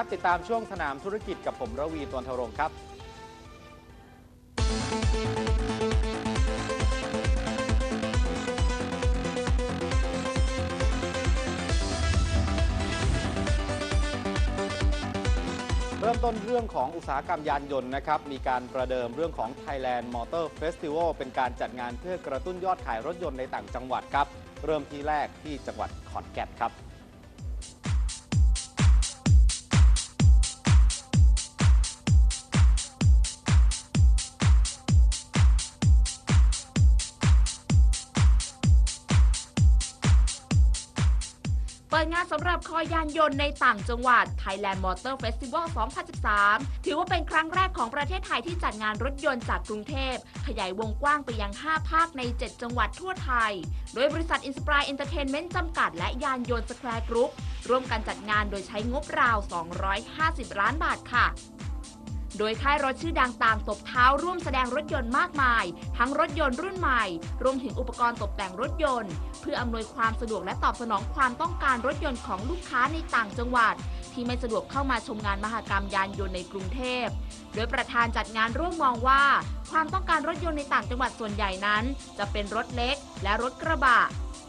วัสดีครับ ติดตามช่วงสนามธุรกิจกับผมระวีตวนทรงค์ครับเริ่มต้นเรื่องของอุตสาหกรรมยานยนต์นะครับ มีการประเดิมเรื่องของ Thailand Motor Festival เป็นการจัดงานเพื่อกระตุ้นยอดขายรถยนต์ในต่างจังหวัดครับ เริ่มที่แรกที่จังหวัดขอนแก่นครับ เปิดงานสำหรับคอยานยนต์ในต่างจังหวัด Thailand Motor Festival 2013 ถือว่าเป็นครั้งแรกของประเทศไทยที่จัดงานรถยนต์จากกรุงเทพ ขยายวงกว้างไปยัง 5 ภาคใน 7 จังหวัดทั่วไทย โดยบริษัท Inspire Entertainment จำกัด และยานยนต์ Square Group ร่วมกันจัดงานโดยใช้งบราว 250 ล้านบาทค่ะ โดยค่ายรถชื่อดังต่างตบเท้าร่วมแสดงรถยนต์มากมาย ทั้งรถยนต์รุ่นใหม่ รวมถึงอุปกรณ์ตกแต่งรถยนต์ เพื่ออำนวยความสะดวกและตอบสนองความต้องการรถยนต์ของลูกค้าในต่างจังหวัด ที่ไม่สะดวกเข้ามาชมงานมหกรรมยานยนต์ในกรุงเทพ โดยประธานจัดงานร่วมมองว่า ความต้องการรถยนต์ในต่างจังหวัดส่วนใหญ่นั้น จะเป็นรถเล็ก และรถกระบะ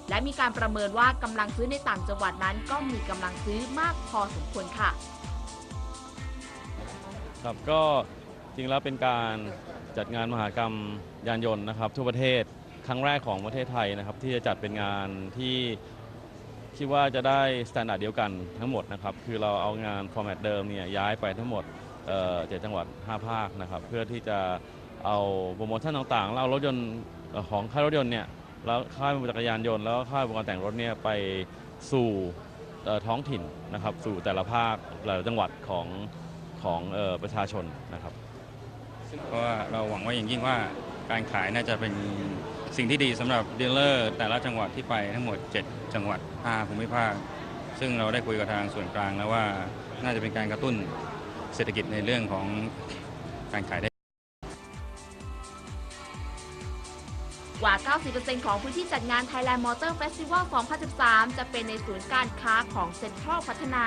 และมีการประเมินว่ากำลังซื้อในต่างจังหวัดนั้นก็มีกำลังซื้อมากพอสมควรค่ะ ครับก็จริงแล้วเป็นการจัดงานมหากรรมยานยนต์นะครับ ทั่วประเทศครั้งแรกของประเทศไทยนะครับ ที่จะจัดเป็นงานที่คิดว่าจะได้สแตนดาร์ดเดียวกันทั้งหมดนะครับ คือเราเอางานฟอร์แมตเดิมเนี่ยย้ายไปทั้งหมดเจ็ดจังหวัด 5 ภาคนะครับ เพื่อที่จะเอาโปรโมชั่นต่างๆแล้วเอารถยนต์ของค่ายรถยนต์เนี่ยแล้วค่ายจักรยานยนต์แล้วค่ายอุปกรณ์แต่งรถเนี่ยไปสู่ท้องถิ่นนะครับ สู่แต่ละภาคแต่ละจังหวัดของ ของเอ่อประชาชนนะครับ เพราะว่าเราหวังว่าอย่างยิ่งว่าการขายน่าจะเป็นสิ่งที่ดีสำหรับดีลเลอร์ แต่ละจังหวัดที่ไปทั้งหมด 7 จังหวัด5ภูมิภาค ซึ่งเราได้คุยกับทางส่วนกลางแล้วว่าน่าจะเป็นการกระตุ้นเศรษฐกิจในเรื่องของการขายได้กว่า 90%ของพื้นที่จัดงาน Thailand Motor Festival 2013 จะเป็นในศูนย์การค้าของเซ็นทรัลพัฒนา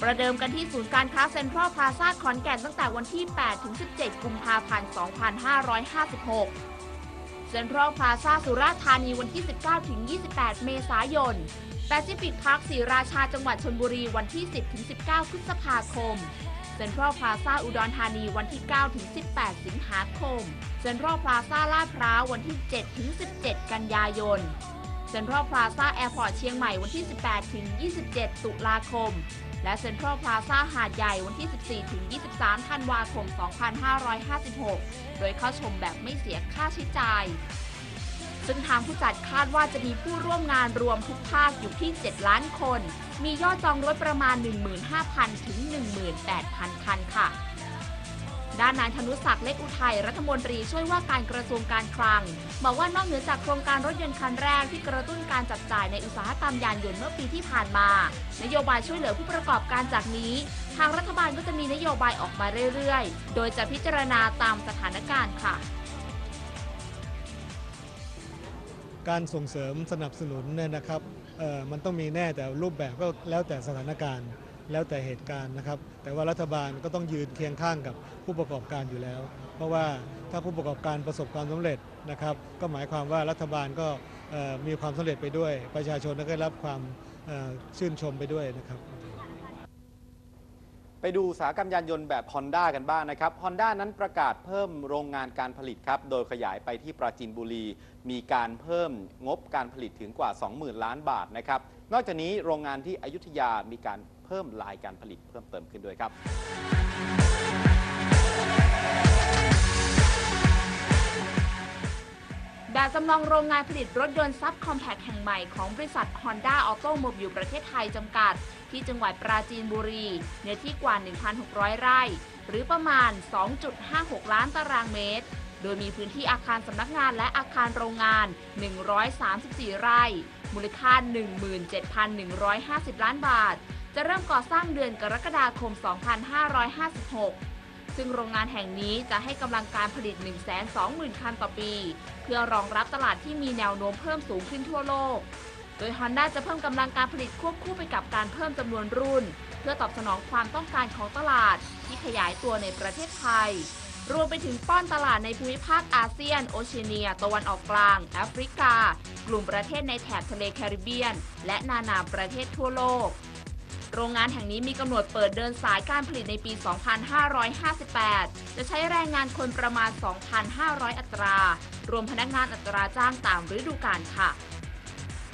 ประเดิมกันที่ศูนย์การค้าเซ็นทรัลพลาซาขอนแก่นตั้งแต่วันที่ 8 ถึง 17 กุมภาพันธ์ 2556 เซ็นทรัลพลาซาสุราษฎร์ธานีวันที่ 19 ถึง 28 เมษายนแปซิฟิกพาร์คศรีราชาจังหวัดชลบุรีวันที่ 10 ถึง 19 พฤษภาคม เซ็นทรัลพลาซาอุดรธานีวันที่ 9 ถึง 18 สิงหาคม เซ็นทรัลพลาซาลาดพร้าววันที่ 7 ถึง 17 กันยายน เซ็นทรัลพลาซาแอร์พอร์ตเชียงใหม่วันที่ 18 ถึง 27 ตุลาคม และเซ็นทรัลพลาซาหาดใหญ่วันที่ 14ถึง23 ธันวาคม 2556 โดยเข้าชมแบบไม่เสียค่าใช้จ่าย ซึ่งทางผู้จัดคาดว่าจะมีผู้ร่วมงานรวมทุกภาคอยู่ที่ 7 ล้านคน มียอดจองรถประมาณ 15,000 ถึง 18,000 คันค่ะ ด้านนายธนุศักดิ์เล็กอุทัยรัฐมนตรีช่วยว่าการกระทรวงการคลังบอกว่านอกเหนือจากโครงการรถยนต์คันแรกที่กระตุ้นการจับจ่ายในอุตสาหกรรมยานยนต์เมื่อปีที่ผ่านมา นโยบายช่วยเหลือผู้ประกอบการจากนี้ ทางรัฐบาลก็จะมีนโยบายออกมาเรื่อยๆ โดยจะพิจารณาตามสถานการณ์ค่ะ การส่งเสริมสนับสนุนเนี่ยนะครับเอ่อมันต้องมีแน่แต่รูปแบบก็แล้วแต่สถานการณ์ แล้วแต่เหตุการณ์นะครับ แต่ว่ารัฐบาลก็ต้องยืนเคียงข้างกับผู้ประกอบการอยู่แล้ว เพราะว่าถ้าผู้ประกอบการประสบความสำเร็จนะครับ ก็หมายความว่ารัฐบาลก็มีความสำเร็จไปด้วย ประชาชนก็ได้รับความชื่นชมไปด้วยนะครับ ไปดูอุตสาหกรรมยานยนต์แบบ Honda กันบ้างนะครับ Honda นั้นประกาศเพิ่มโรงงานการผลิตครับ โดยขยายไปที่ปราจีนบุรี มีการเพิ่มงบการผลิตถึงกว่า 20,000 ล้านบาทนะครับ นอกจากนี้โรงงานที่อยุธยามีการ เพิ่มลายการผลิตเพิ่มเติมขึ้นด้วยครับแบบจำลองโรงงานผลิตรถยนต์ซับคอมแพคแห่งใหม่ของบริษัท Honda Automobile ประเทศไทยจำกัด ที่จังหวัดปราจีนบุรี เนื้อที่กว่า 1,600 ไร่ หรือประมาณ 2.56 ล้านตารางเมตร โดยมีพื้นที่อาคารสำนักงานและอาคารโรงงาน 134 ไร่ มูลค่า 17,150 ล้านบาท จะเริ่มก่อสร้างเดือนกรกฎาคม 2556 ซึ่งโรงงานแห่งนี้จะให้กำลังการผลิต 120,000 คันต่อปี เพื่อรองรับตลาดที่มีแนวโน้มเพิ่มสูงขึ้นทั่วโลก โดย Honda จะเพิ่มกำลังการผลิตควบคู่ไปกับการเพิ่มจำนวนรุ่น เพื่อตอบสนองความต้องการของตลาด ที่ขยายตัวในประเทศไทย รวมไปถึงป้อนตลาดในภูมิภาคอาเซียน โอเชียเนีย ตะวันออกกลาง แอฟริกา กลุ่มประเทศในแถบทะเลแคริบเบียน และนานาประเทศทั่วโลก โรงงานแห่งนี้มีกำหนดเปิดเดินสายการผลิตในปี 2558 จะใช้แรงงานคนประมาณ 2,500 อัตรา รวมพนักงานอัตราจ้างตามฤดูกาลค่ะ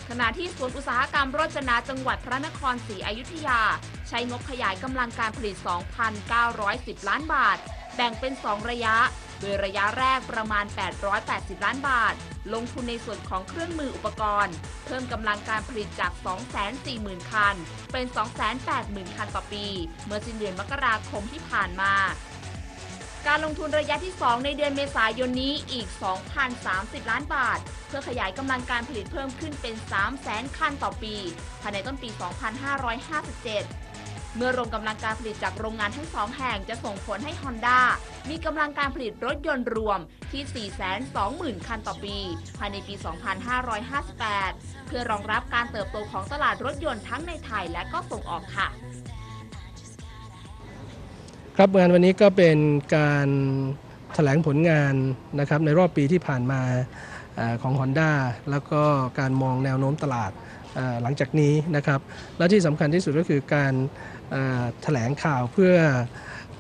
ขณะที่สวนอุตสาหกรรมโรจนะจังหวัดพระนครศรีอยุธยา ใช้งบขยายกำลังการผลิต 2,910 ล้านบาท แบ่งเป็น 2 ระยะ โดยระยะแรกประมาณ 880 ล้านบาท ลงทุนในส่วนของเครื่องมืออุปกรณ์ เพิ่มกำลังการผลิตจาก 240,000 คัน เป็น 280,000 คันต่อปี เมื่อสิ้นเดือนมกราคมที่ผ่านมาการลงทุนระยะที่ 2 ในเดือนเมษายนนี้อีก 2,030 ล้านบาท เพื่อขยายกำลังการผลิตเพิ่มขึ้นเป็น 300,000 คันต่อปี ภายในต้นปี 2557 เมื่อรวมกำลังการผลิตจากโรงงานทั้งสองแห่งจะส่งผลให้ Honda มีกำลังการผลิตรถยนต์รวมที่ 420,000 คันต่อปี ภายในปี 2558 เพื่อรองรับการเติบโตของตลาดรถยนต์ทั้งในไทยและก็ส่งออกค่ะ ครับงานวันนี้ก็เป็นการแถลงผลงานนะครับในรอบปีที่ผ่านมาเออของ Honda แล้วก็การมองแนวโน้มตลาดหลังจากนี้นะครับ และที่สำคัญที่สุดก็คือการ แถลงข่าวเพื่อ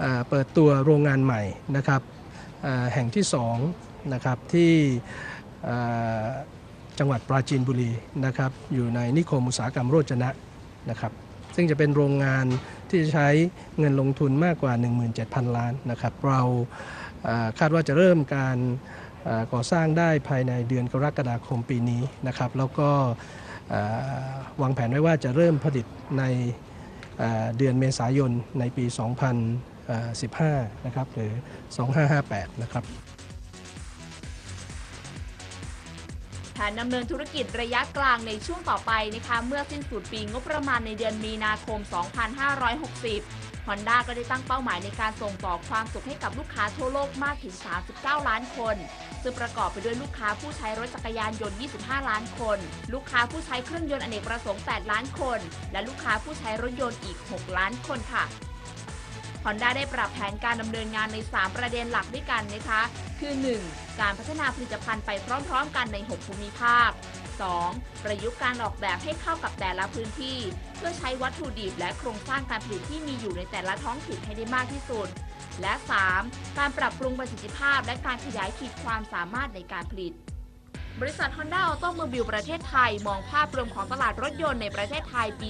เอเปิดตัวโรงงานใหม่นะครับแห่งที่2นะครับที่จังหวัดปราจีนบุรีนะครับอยู่ในนิคมอุตสาหกรรมโรจนะนะครับซึ่งจะเป็นโรงงานที่จะใช้เงินลงทุนมากกว่า 17,000 ล้านนะครับเราคาดว่าจะเริ่มการก่อสร้างได้ภายในเดือนกรกฎาคมปีนี้นะครับแล้วก็วางแผนไว้ว่าจะเริ่มผลิตใน เดือนเมษายนในปี 2015 นะครับหรือ 2558 นะครับแผนดำเนินธุรกิจระยะกลางในช่วงต่อไปนะคะเมื่อสิ้นสุดปีงบประมาณในเดือนมีนาคม 2560 Honda ก็ได้ตั้งเป้าหมายในการส่งต่อความสุขให้กับลูกค้าทั่วโลกมากถึง 39 ล้านคน ซึ่งประกอบไปด้วยลูกค้าผู้ใช้รถจักรยานยนต์ 25 ล้านคน ลูกค้าผู้ใช้เครื่องยนต์อเนกประสงค์ 8 ล้านคน และลูกค้าผู้ใช้รถยนต์อีก 6 ล้านคนค่ะฮอนด้าได้ปรับแผนการดำเนินงานใน 3 ประเด็นหลักด้วยกันนะคะ คือ 1. การพัฒนาผลิตภัณฑ์ไปพร้อม ๆ กันใน 6 ภูมิภาค 2. ประยุกต์การออกแบบให้เข้ากับแต่ละพื้นที่ เพื่อใช้วัตถุดิบและโครงสร้างการผลิตที่มีอยู่ในแต่ละท้องถิ่นให้ได้มากที่สุด และ 3. การปรับปรุงประสิทธิภาพและการขยายขีดความสามารถในการผลิต บริษัท Honda Automobile ประเทศไทย มองภาพรวมของตลาดรถยนต์ในประเทศไทยปี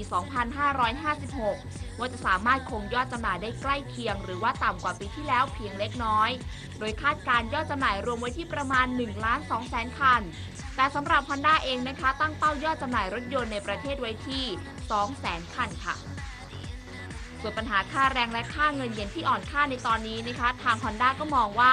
2556 ว่าจะสามารถคงยอดจำหน่ายได้ใกล้เคียง หรือว่าต่ำกว่าปีที่แล้วเพียงเล็กน้อย โดยคาดการยอดจำหน่ายรวมไว้ที่ประมาณ1ล้าน2แสนคัน แต่สำหรับ Honda เองนะคะ ตั้งเป้ายอดจำหน่ายรถยนต์ในประเทศไว้ที่2แสนคันค่ะส่วนปัญหาค่าแรงและค่าเงินเยนที่อ่อนค่าในตอนนี้นะคะ ทาง Honda ก็มองว่า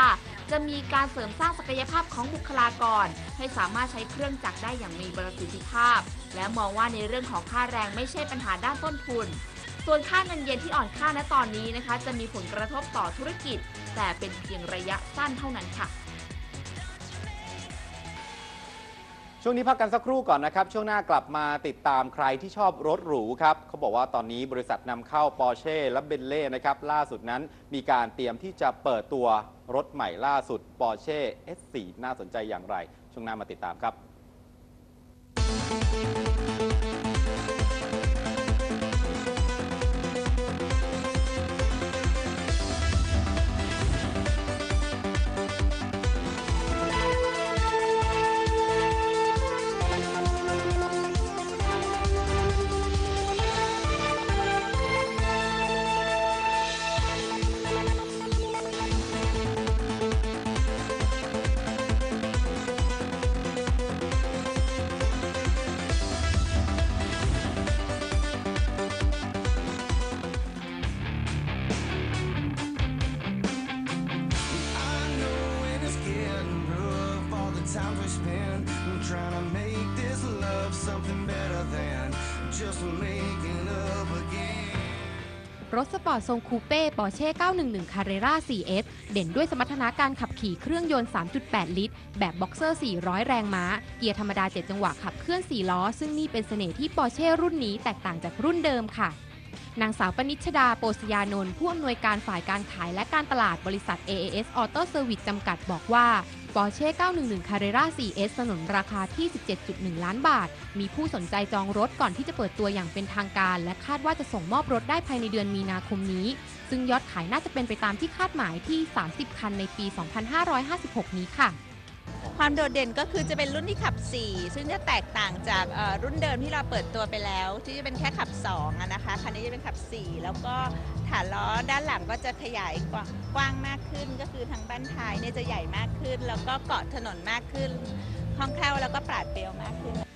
จะมีการเสริมสร้างศักยภาพของบุคลากร ให้สามารถใช้เครื่องจักรได้อย่างมีประสิทธิภาพ และมองว่าในเรื่องของค่าแรงไม่ใช่ปัญหาด้านต้นทุน ส่วนค่าเงินเยนที่อ่อนค่าณตอนนี้นะคะ จะมีผลกระทบต่อธุรกิจ แต่เป็นเพียงระยะสั้นเท่านั้นค่ะ ช่วงนี้พักกันสักครู่ก่อนนะครับ ช่วงหน้ากลับมาติดตามใครที่ชอบรถหรูครับเขาบอกว่าตอนนี้บริษัทนำเข้าปอร์เช่และเบนเล่นะครับล่าสุดนั้นมีการเตรียมที่จะเปิดตัว รถใหม่ล่าสุดปอร์เช่ S4 น่าสนใจอย่างไร ช่วงหน้ามาติดตามครับ รถสปอร์ตทรงคูเป้ปอร์เช่ 911 Carrera 4S เด่นด้วยสมรรถนะการขับขี่เครื่องยนต์ 3.8 ลิตร แบบบ็อกเซอร์ 400 แรงม้า เกียร์ธรรมดา 7 จังหวะขับเคลื่อน 4 ล้อ ซึ่งนี่เป็นเสน่ห์ที่ปอร์เช่รุ่นนี้แตกต่างจากรุ่นเดิมค่ะ นางสาวปนิชดาโปสยานนท์ผู้อำนวยการฝ่ายการขายและการตลาดบริษัท AAS Auto Service จำกัดบอกว่า ปอร์เช่ 911 Carrera 4S สนนราคาที่ 17.1 ล้านบาท มีผู้สนใจจองรถก่อนที่จะเปิดตัวอย่างเป็นทางการ และคาดว่าจะส่งมอบรถได้ภายในเดือนมีนาคมนี้ ซึ่งยอดขายน่าจะเป็นไปตามที่คาดหมายที่ 30 คันในปี 2556 นี้ค่ะ ความโดดเด่นก็คือจะเป็นรุ่นที่ขับ 4 ซึ่งจะแตกต่างจากเอ่อรุ่นเดิมที่เราเปิดตัวไปแล้ว ที่จะเป็นแค่ขับ2อะนะคะคันนี้จะเป็นขับ 4 แล้วก็ฐานล้อด้านหลังก็จะขยายกว้างกว้างมากขึ้น ก็คือทางบ้านท้ายเนี่ยจะใหญ่มากขึ้น แล้วก็เกาะถนนมากขึ้นคล่องแคล่วแล้วก็ปราดเปรียวมากขึ้น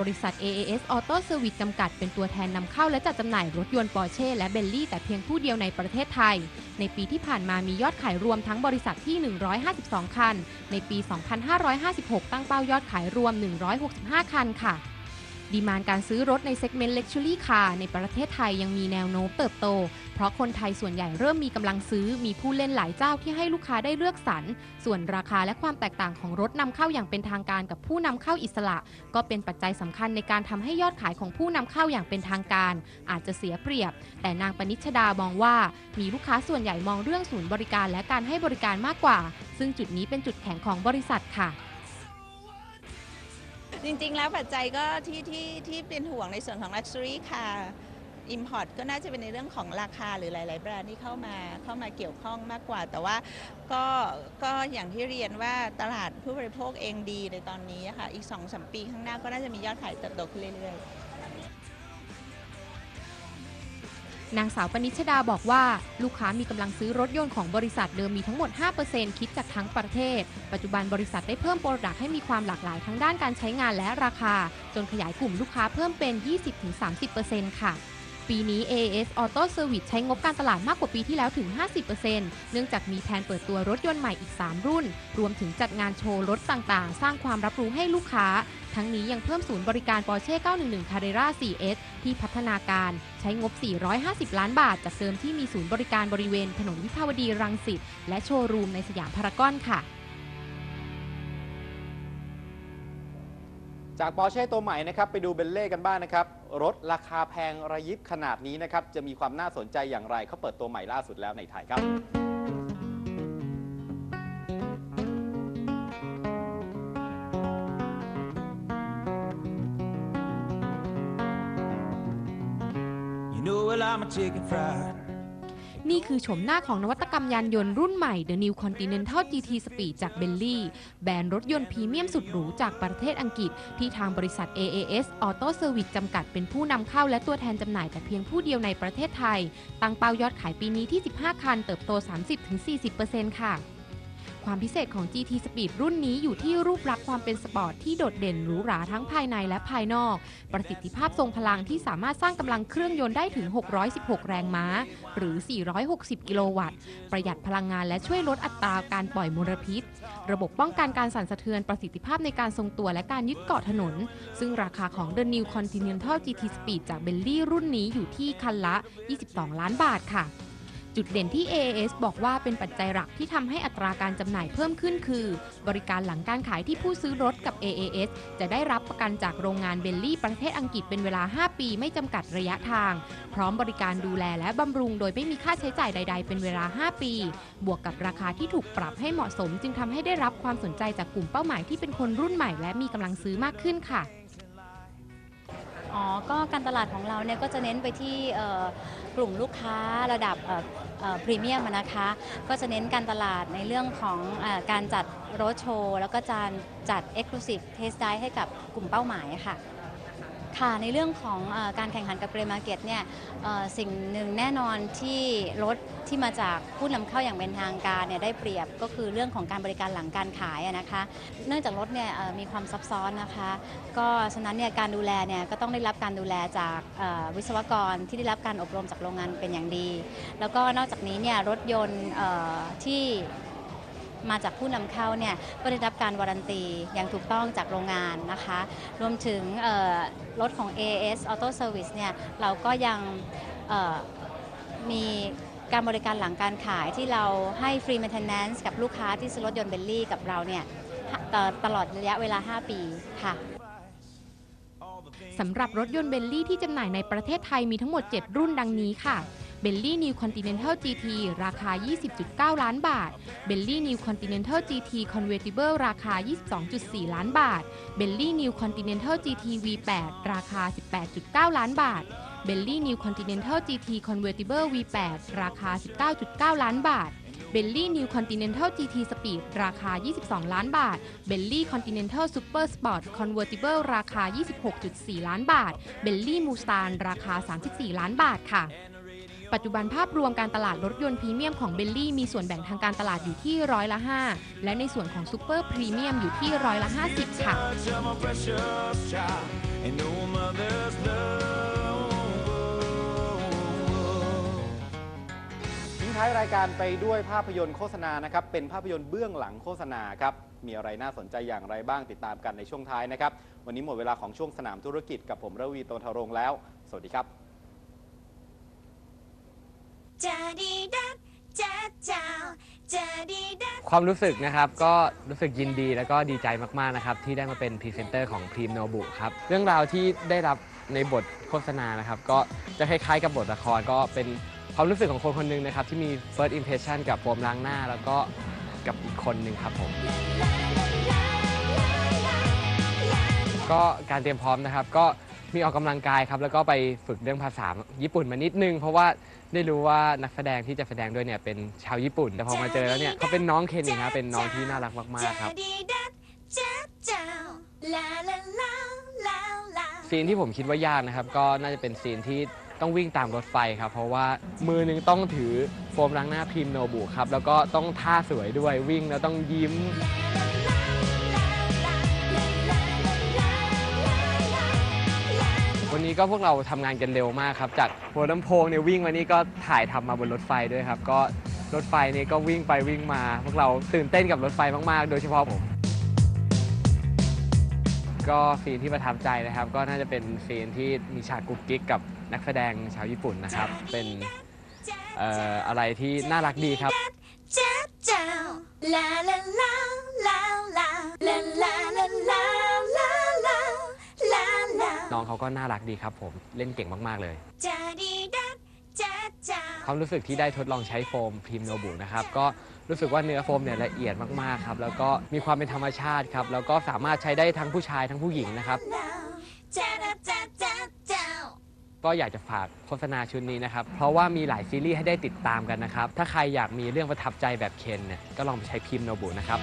บริษัท AAS Auto Service จำกัดเป็นตัวแทนนำเข้าและจัดจำหน่ายรถยนต์ปอร์เช่และเบลลี่แต่เพียงผู้เดียวในประเทศไทย ในปีที่ผ่านมามียอดขายรวมทั้งบริษัทที่ 152 คัน ในปี 2556 ตั้งเป้ายอดขายรวม 165 คันค่ะ ดีมานการซื้อรถในเซกเมนต์ Luxury Car ในประเทศไทยยังมีแนวโน้มเติบโต เพราะคนไทยส่วนใหญ่เริ่มมีกำลังซื้อ มีผู้เล่นหลายเจ้าที่ให้ลูกค้าได้เลือกสรร ส่วนราคาและความแตกต่างของรถนำเข้าอย่างเป็นทางการกับผู้นำเข้าอิสระ ก็เป็นปัจจัยสำคัญในการทำให้ยอดขายของผู้นำเข้าอย่างเป็นทางการ อาจจะเสียเปรียบ แต่นางปนิชดามองว่า มีลูกค้าส่วนใหญ่มองเรื่องศูนย์บริการและการให้บริการมากกว่า ซึ่งจุดนี้เป็นจุดแข็งของบริษัทค่ะ จริงๆ แล้วปัจจัยก็ที่ที่ที่เป็นห่วงในส่วนของ Luxury ค่ะ Import ก็น่าจะเป็นในเรื่องของราคาหรือหลาย ๆ แบรนด์ที่เข้ามาเข้ามาเกี่ยวข้องมากกว่า แต่ว่าก็ก็อย่างที่เรียนว่าตลาดผู้บริโภคเองดีในตอนนี้ค่ะ อีก2-3ปีข้างหน้าก็น่าจะมียอดขายเติบโตขึ้นเรื่อยๆ นางสาวปนิชดาบอกว่าลูกค้ามีกำลังซื้อรถยนต์ของบริษัทเดิมมีทั้งหมด 5%คิดจากทั้งประเทศ ปัจจุบันบริษัทได้เพิ่มโปรดักต์ให้มีความหลากหลายทั้งด้านการใช้งานและราคา จนขยายกลุ่มลูกค้าเพิ่มเป็น 20-30%ค่ะ ปีนี้ AAS Auto Service ใช้งบการตลาดมากกว่าปีที่แล้วถึง 50%เนื่องจากมีแผนเปิดตัวรถยนต์ใหม่อีก 3 รุ่น รวมถึงจัดงานโชว์รถต่างๆ สร้างความรับรู้ให้ลูกค้า ทั้งนี้ยังเพิ่มศูนย์บริการ Porsche 911 Carrera 4S ที่พัฒนาการใช้งบ 450 ล้านบาท จากเดิมที่มีศูนย์บริการบริเวณถนนวิภาวดีรังสิตและโชว์รูมในสยามพารากอนค่ะ จากปอร์เช่ตัวใหม่นะครับไปดูเบนเล่กันบ้างนะครับ รถราคาแพงระยิบขนาดนี้นะครับ จะมีความน่าสนใจอย่างไรเขาเปิดตัวใหม่ล่าสุดแล้วในไทยครับ You know well I'm a chicken fried นี่คือโฉมหน้าของนวัตกรรมยานยนต์รุ่นใหม่ The New Continental GT Speed จากเบลลี่แบรนด์รถยนต์พรีเมียมสุดหรูจากประเทศอังกฤษ ที่ทางบริษัท AAS Auto Service จำกัดเป็นผู้นำเข้าและตัวแทนจำหน่ายแต่เพียงผู้เดียวในประเทศไทย ตั้งเป้ายอดขายปีนี้ที่ 15 คัน เติบโต 30-40%ค่ะ ความพิเศษของ GT Speed รุ่นนี้อยู่ที่รูปลักษณ์ความเป็นสปอร์ตที่โดดเด่นหรูหราทั้งภายในและภายนอก ประสิทธิภาพทรงพลังที่สามารถสร้างกำลังเครื่องยนต์ได้ถึง 616 แรงม้า หรือ 460 กิโลวัตต์ ประหยัดพลังงานและช่วยลดอัตราการปล่อยมลพิษ ระบบป้องกันการสั่นสะเทือนประสิทธิภาพในการทรงตัวและการยึดเกาะถนน ซึ่งราคาของ The New Continental GT Speed จาก Bentley รุ่นนี้อยู่ที่คันละ 22 ล้านบาทค่ะ จุดเด่นที่ AAS บอกว่าเป็นปัจจัยหลักที่ทำให้อัตราการจำหน่ายเพิ่มขึ้นคือ บริการหลังการขายที่ผู้ซื้อรถกับ AAS จะได้รับประกันจากโรงงานเบลลี่ประเทศอังกฤษเป็นเวลา 5 ปีไม่จำกัดระยะทาง พร้อมบริการดูแลและบำรุงโดยไม่มีค่าใช้จ่ายใด ๆ เป็นเวลา 5 ปี บวกกับราคาที่ถูกปรับให้เหมาะสม จึงทำให้ได้รับความสนใจจากกลุ่มเป้าหมายที่เป็นคนรุ่นใหม่ และมีกำลังซื้อมากขึ้นค่ะ อ๋อ ก็การตลาดของเราเนี่ยก็จะเน้นไปที่กลุ่มลูกค้าระดับพรีเมียมนะคะ ก็จะเน้นการตลาดในเรื่องของอการจัดโรดโชว์แล้วก็การจัด Exclusive Test Drive ให้กับกลุ่มเป้าหมายค่ะ ค่ะในเรื่องของอการแข่งขันกับเกรมาเก็ตเนี่ยสิ่งหนึ่งแน่นอนที่รถที่มาจากผู้นำเข้าอย่างเป็นทางการเนี่ยได้เปรียบก็คือเรื่องของการบริการหลังการขายนะคะ เนื่องจากรถเนี่ยมีความซับซ้อนนะคะ ก็ฉะนั้นเนี่ยการดูแลเนี่ยก็ต้องได้รับการดูแลจากวิศวกรที่ได้รับการอบรมจากโรงงานเป็นอย่างดี แล้วก็นอกจากนี้เนี่ยรถยนต์ที่ มาจากผู้นำเข้าเนี่ยก็ได้รับการวารันตีอย่างถูกต้องจากโรงงานนะคะ รวมถึงเอ่อรถของ AS Auto Service เนี่ยเราก็ยังมีการบริการหลังการขายที่เราให้ฟรี maintenance กับลูกค้าที่ซื้อรถยนต์เบลลี่กับเราเนี่ยตตลอดระยะเวลา 5 ปีค่ะสำหรับรถยนต์เบลลี่ที่จำหน่ายในประเทศไทยมีทั้งหมด 7 รุ่นดังนี้ค่ะ b e l l y New Continental GT ราคา 20.9 ล้านบาท b e l l y New Continental GT Convertible ราคา 22.4 ล้านบาทเ b e l l y New Continental GT V8 ราคา 18.9 ล้านบาท b e l l y New Continental GT Convertible V8 ราคา 19.9 ล้านบาทเบลลี่นิวคอนติเนนทัลจีทีสปีดราคา 22 ล้านบาทเบลลี่คอนติเนนทัลซูเปอร์สปอร์ตคอนเวอร์ติเบิลราคา 26.4 ล้านบาทเบลลี่มูสตานราคา 34 ล้านบาทค่ะ ปัจจุบันภาพรวมการตลาดรถยนต์พรีเมียมของเบลลี่มีส่วนแบ่งทางการตลาดอยู่ที่ร้อยละ 5 และในส่วนของซูเปอร์พรีเมียมอยู่ที่ร้อยละ 50 ค่ะ touch of my precious child. Ain't no mother's love. ทิ้งท้ายรายการไปด้วยภาพยนตร์โฆษณานะครับ เป็นภาพยนตร์เบื้องหลังโฆษณาครับ มีอะไรน่าสนใจอย่างไรบ้างติดตามกันในช่วงท้ายนะครับ วันนี้หมดเวลาของช่วงสนามธุรกิจกับผมระวีโตนทรงค์แล้ว สวัสดีครับ ความรู้สึกนะครับก็รู้สึกยินดีแล้วก็ดีใจมากๆนะครับที่ได้มาเป็นพรีเซนเตอร์ของพรีมโนบุครับเรื่องราวที่ได้รับในบทโฆษณานะครับก็จะคล้ายๆกับบทละครก็เป็นความรู้สึกของคนคนหนึ่งนะครับที่มี first impression กับโฟมล้างหน้า แล้วก็กับอีกคนหนึ่งครับผมก็การเตรียมพร้อมนะครับก็ มีออกกำลังกายครับ แล้วก็ไปฝึกเรื่องภาษาญี่ปุ่นมานิดนึง เพราะว่าได้รู้ว่านักแสดงที่จะแสดงด้วยเนี่ยเป็นชาวญี่ปุ่น แต่พอมาเจอแล้วเนี่ยเขาเป็นน้องเคนนี่ครับเป็นน้องที่น่ารักมากๆครับ ซีนที่ผมคิดว่ายากนะครับ ก็น่าจะเป็นซีนที่ต้องวิ่งตามรถไฟครับ เพราะว่ามือหนึงต้องถือโฟมล้างหน้าพรีมโนบุครับ แล้วก็ต้องท่าสวยด้วยวิ่งแล้วต้องยิ้มวันนี้ ก็พวกเราทำงานกันเร็วมากครับ จากหัวลำโพงเนี่ยวิ่งมานี่ก็ถ่ายทำมาบนรถไฟด้วยครับ ก็รถไฟนี่ก็วิ่งไปวิ่งมา พวกเราตื่นเต้นกับรถไฟมากๆ โดยเฉพาะผม ก็ซีนที่ประทับใจนะครับ ก็น่าจะเป็นซีนที่มีฉากกุ๊กกิ๊กกับนักแสดงชาวญี่ปุ่นนะครับ เป็นเอ่ออะไรที่น่ารักดีครับ น้องเขาก็น่ารักดีครับผมเล่นเก่งมาก ๆ เลยความรู้สึกที่ได้ทดลองใช้โฟมพรีมโนบุนะครับก็รู้สึกว่าเนื้อโฟมเนี่ยละเอียดมากๆครับแล้วก็มีความเป็นธรรมชาติครับแล้วก็สามารถใช้ได้ทั้งผู้ชายทั้งผู้หญิงนะครับก็อยากจะฝากโฆษณาชุดนี้นะครับ เพราะว่ามีหลายซีรีส์ให้ได้ติดตามกันนะครับ ถ้าใครอยากมีเรื่องประทับใจแบบเคนเนี่ยก็ลองไปใช้พิมพ์โนบุนะครับ